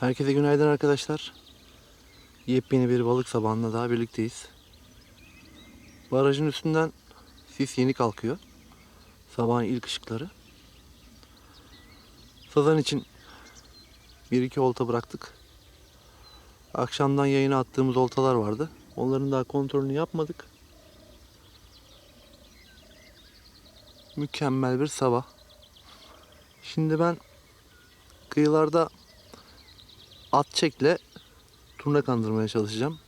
Herkese günaydın arkadaşlar. Yepyeni bir balık sabahında daha birlikteyiz. Barajın üstünden sis yeni kalkıyor. Sabahın ilk ışıkları. Sazan için bir iki olta bıraktık. Akşamdan yayına attığımız oltalar vardı. Onların daha kontrolünü yapmadık. Mükemmel bir sabah. Şimdi ben kıyılarda at çekle turna kandırmaya çalışacağım.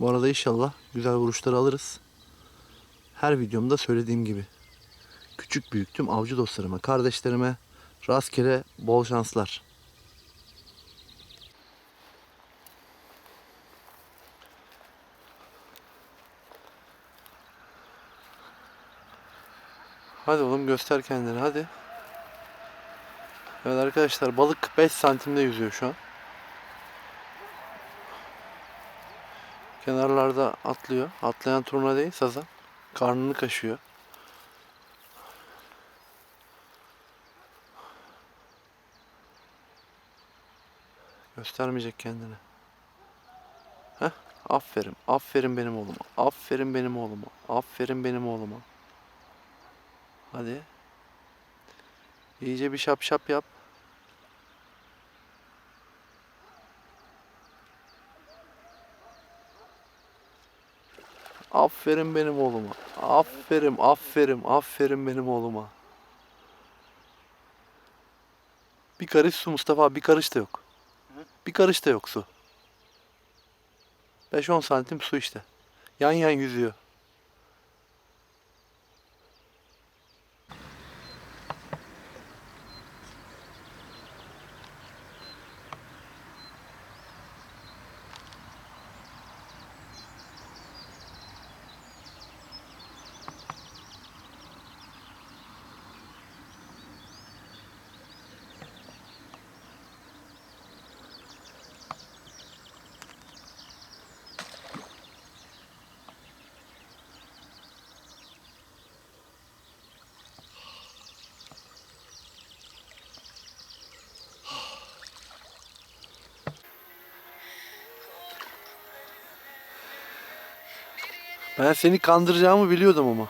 Bu arada inşallah güzel vuruşlar alırız. Her videomda söylediğim gibi. Küçük büyük tüm avcı dostlarıma, kardeşlerime rastgele bol şanslar. Hadi oğlum göster kendini hadi. Evet arkadaşlar balık 5 santimde yüzüyor şu an. Kenarlarda atlıyor. Atlayan turna değil sazan. Karnını kaşıyor. Göstermeyecek kendini. Heh, aferin. Aferin benim oğluma. Aferin benim oğluma. Aferin benim oğluma. Hadi. İyice bir şap şap yap. Aferin benim oğluma. Aferin, aferin, aferin benim oğluma. Bir karış su Mustafa bir karış da yok. Bir karış da yok su. 5-10 santim su işte. Yan yan yüzüyor. Ben seni kandıracağımı biliyordum ama.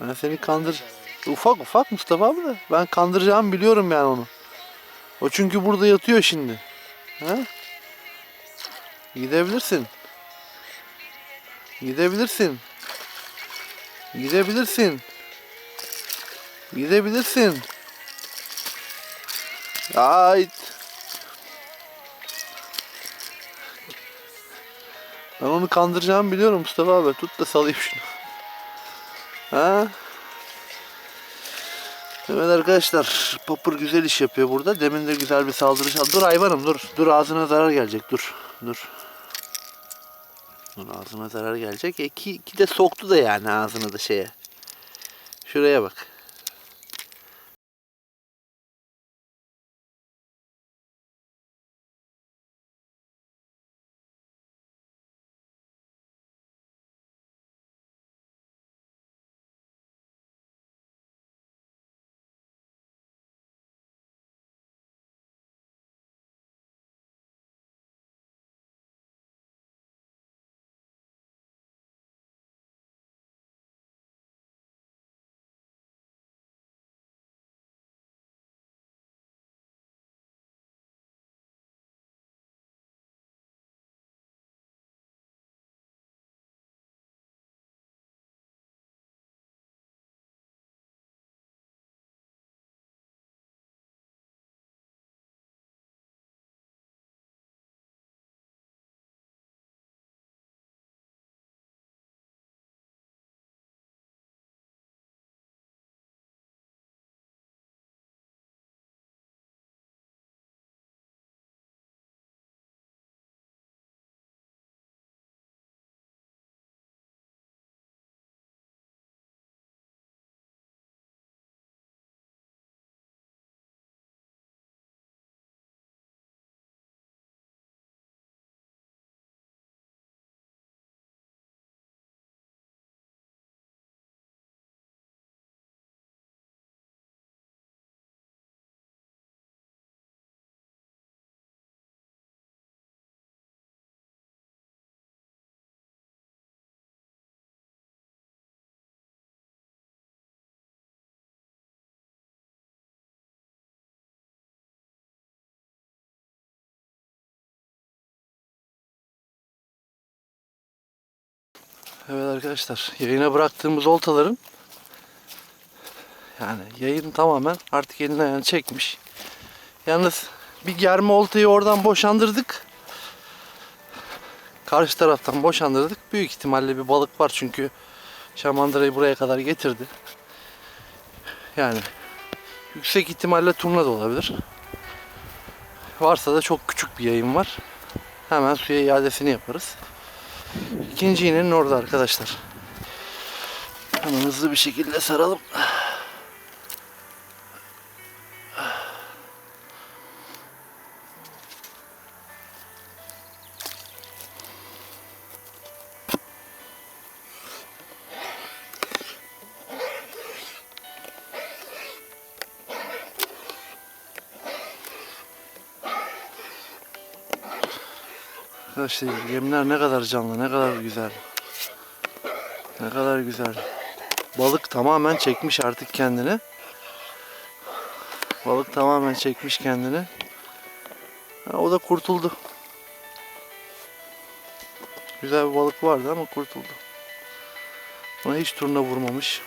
Ben seni kandır... Ufak ufak Mustafa abi de. Ben kandıracağımı biliyorum yani onu. O çünkü burada yatıyor şimdi. Ha? Gidebilirsin. Gidebilirsin. Gidebilirsin. Gidebilirsin. Ait. Ben onu kandıracağımı biliyorum Mustafa abi. Tut da salayım şunu. Ha? Evet arkadaşlar. Popur güzel iş yapıyor burada. Demin de güzel bir saldırı çaldı. Dur hayvanım dur. Dur ağzına zarar gelecek. Dur. Dur. Dur ağzına zarar gelecek. E, ki, ki de soktu da yani ağzına da şeye. Şuraya bak. Evet arkadaşlar yayına bıraktığımız oltaların yani yayın tamamen artık elini ayağını çekmiş. Yalnız bir germe oltayı oradan boşandırdık. Karşı taraftan boşandırdık. Büyük ihtimalle bir balık var çünkü şamandırayı buraya kadar getirdi. Yani yüksek ihtimalle turna da olabilir. Varsa da çok küçük bir yayın var. Hemen suya iadesini yaparız. İkinci iğnenin orada arkadaşlar. Hemen hızlı bir şekilde saralım. Arkadaşlar yemler ne kadar canlı, ne kadar güzel. Ne kadar güzel. Balık tamamen çekmiş artık kendini. Balık tamamen çekmiş kendini. Ha, o da kurtuldu. Güzel bir balık vardı ama kurtuldu. Ona hiç turna vurmamış.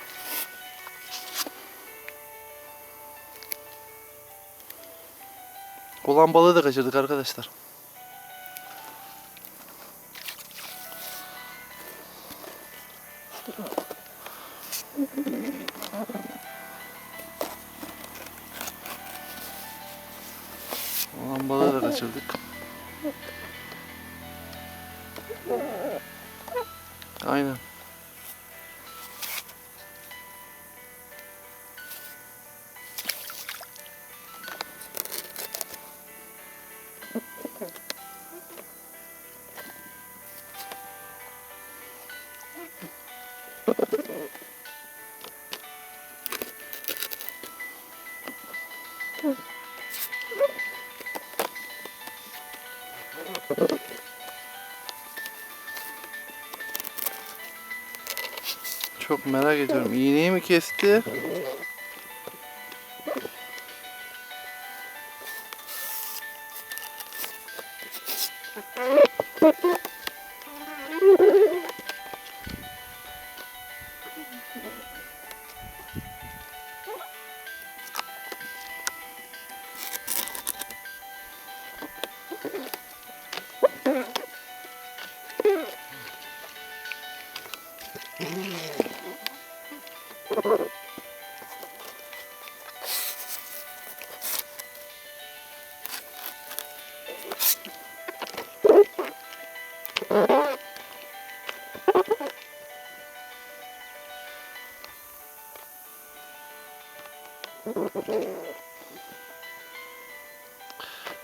Olan balığı da kaçırdık arkadaşlar. Olan balığı da kaçırdık. Aynen. Çok merak ediyorum. İğneyi mi kesti?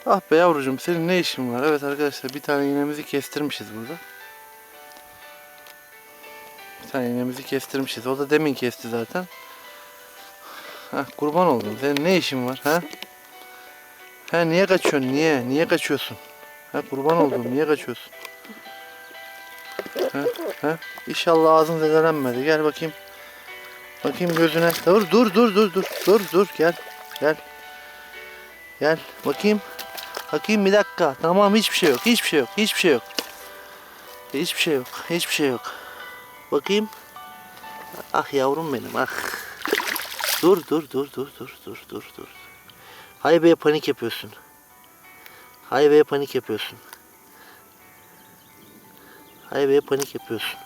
Ah be yavrucuğum senin ne işin var? Evet arkadaşlar bir tane iğnemizi kestirmişiz burada. Bir tane iğnemizi kestirmişiz. O da demin kesti zaten. Hah kurban oldum. Senin ne işin var ha? Ha niye kaçıyorsun? Niye? Niye kaçıyorsun? Ha kurban oldum. Niye kaçıyorsun? Ha? Ha? İnşallah ağzın zedelenmedi. Gel bakayım. Bakayım gözüne. Dur dur dur dur dur. Dur dur gel. Gel. Gel bakayım. Bakayım bir dakika. Tamam hiçbir şey yok. Hiçbir şey yok. Hiçbir şey yok. Hiçbir şey yok. Hiçbir şey yok. Bakayım. Ah yavrum benim ah. Dur dur dur dur dur dur dur dur. Haybeye panik yapıyorsun. Haybeye panik yapıyorsun. Haybeye panik yapıyorsun.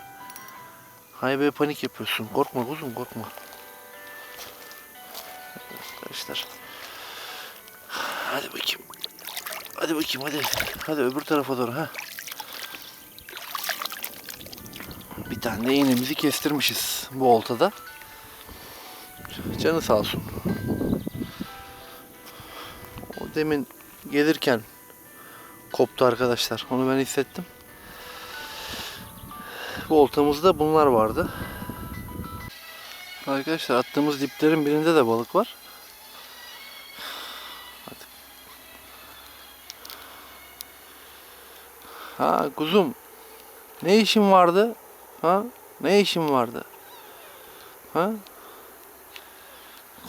Haybeye panik yapıyorsun. Korkma kuzum korkma. Arkadaşlar. Hadi bakayım. Hadi bakayım hadi. Hadi öbür tarafa doğru ha. Bir tane de iğnemizi kestirmişiz bu oltada. Canı sağ olsun. Demin gelirken koptu arkadaşlar. Onu ben hissettim. Bu oltamızda bunlar vardı. Arkadaşlar attığımız diplerin birinde de balık var. Hadi. Ha kuzum. Ne işin vardı? Ha? Ne işin vardı? Ha?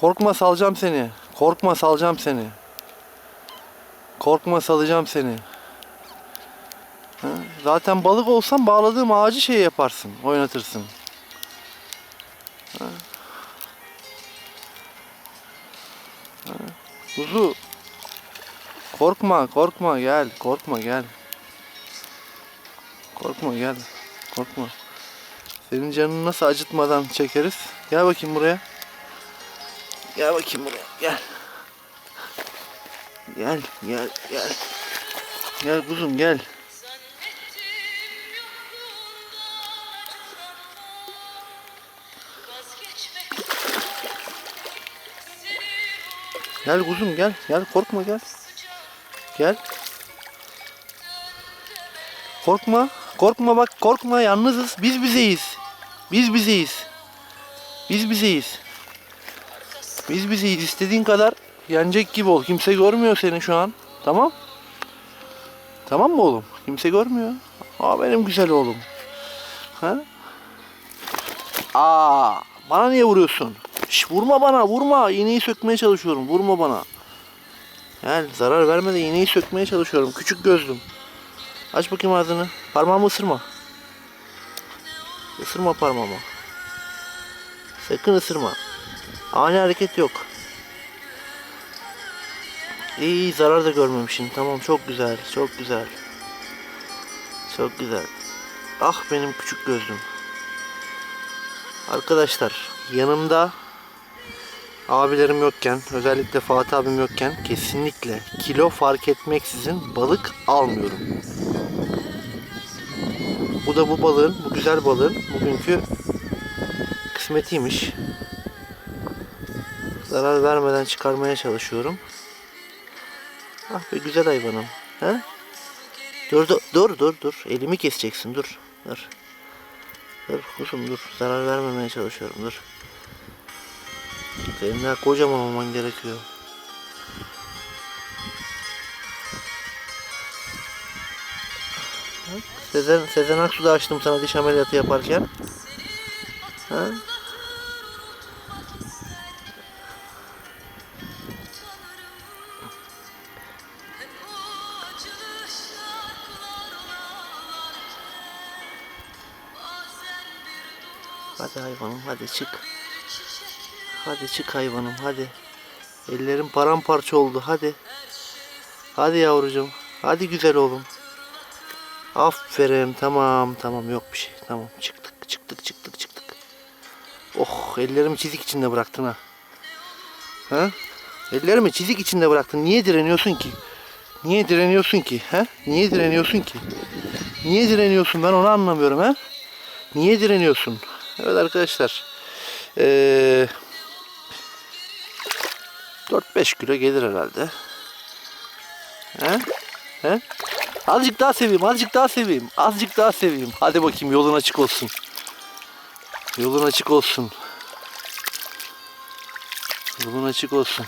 Korkma salacağım seni. Korkma salacağım seni. Korkma salacağım seni. Zaten balık olsan bağladığım ağacı şey yaparsın. Oynatırsın. Ha. Kuzu. Korkma korkma gel. Korkma gel. Korkma gel. Korkma. Senin canını nasıl acıtmadan çekeriz? Gel bakayım buraya. Gel bakayım buraya. Gel. Gel, gel, gel. Gel kuzum gel. Gel kuzum gel. Gel korkma gel. Gel. Korkma. Korkma bak korkma yalnızız. Biz bizeyiz. Biz bizeyiz. Biz bizeyiz. Biz bizeyiz. İstediğin kadar yenecek gibi ol. Kimse görmüyor seni şu an. Tamam? Tamam mı oğlum? Kimse görmüyor. Aa benim güzel oğlum. Ha? Aa, bana niye vuruyorsun? Şş, vurma bana, vurma. İğneyi sökmeye çalışıyorum. Vurma bana. Gel, zarar verme de iğneyi sökmeye çalışıyorum. Küçük gözlüm. Aç bakayım ağzını. Parmağımı ısırma. Isırma parmağımı. Sakın ısırma. Ani hareket yok. İyi, zarar da görmemişsin. Tamam çok güzel, çok güzel. Çok güzel. Ah benim küçük gözlüm. Arkadaşlar yanımda abilerim yokken özellikle Fatih abim yokken kesinlikle kilo fark etmeksizin balık almıyorum. Bu da bu balığın, bu güzel balığın bugünkü kısmetiymiş. Zarar vermeden çıkarmaya çalışıyorum. Ah be güzel hayvanım. He? Dur dur dur dur dur. Elimi keseceksin dur. Dur. Dur kuzum dur. Zarar vermemeye çalışıyorum dur. Senin daha kocaman olman gerekiyor. Sezen, Sezen Aksu da açtım sana diş ameliyatı yaparken. Ha? Hadi hayvanım hadi çık. Hadi çık hayvanım hadi. Ellerim paramparça oldu hadi. Hadi yavrucuğum. Hadi güzel oğlum. Aferin tamam tamam yok bir şey. Tamam çıktık çıktık çıktık çıktık. Oh ellerimi çizik içinde bıraktın ha. Ha? Ellerimi çizik içinde bıraktın. Niye direniyorsun ki? Niye direniyorsun ki? Ha? Niye direniyorsun ki? Niye direniyorsun? Ben onu anlamıyorum ha? Niye direniyorsun? Evet arkadaşlar. Ee, 4-5 kilo gelir herhalde. He? He? Azıcık daha seveyim, azıcık daha seveyim, azıcık daha seveyim. Hadi bakayım yolun açık olsun. Yolun açık olsun. Yolun açık olsun.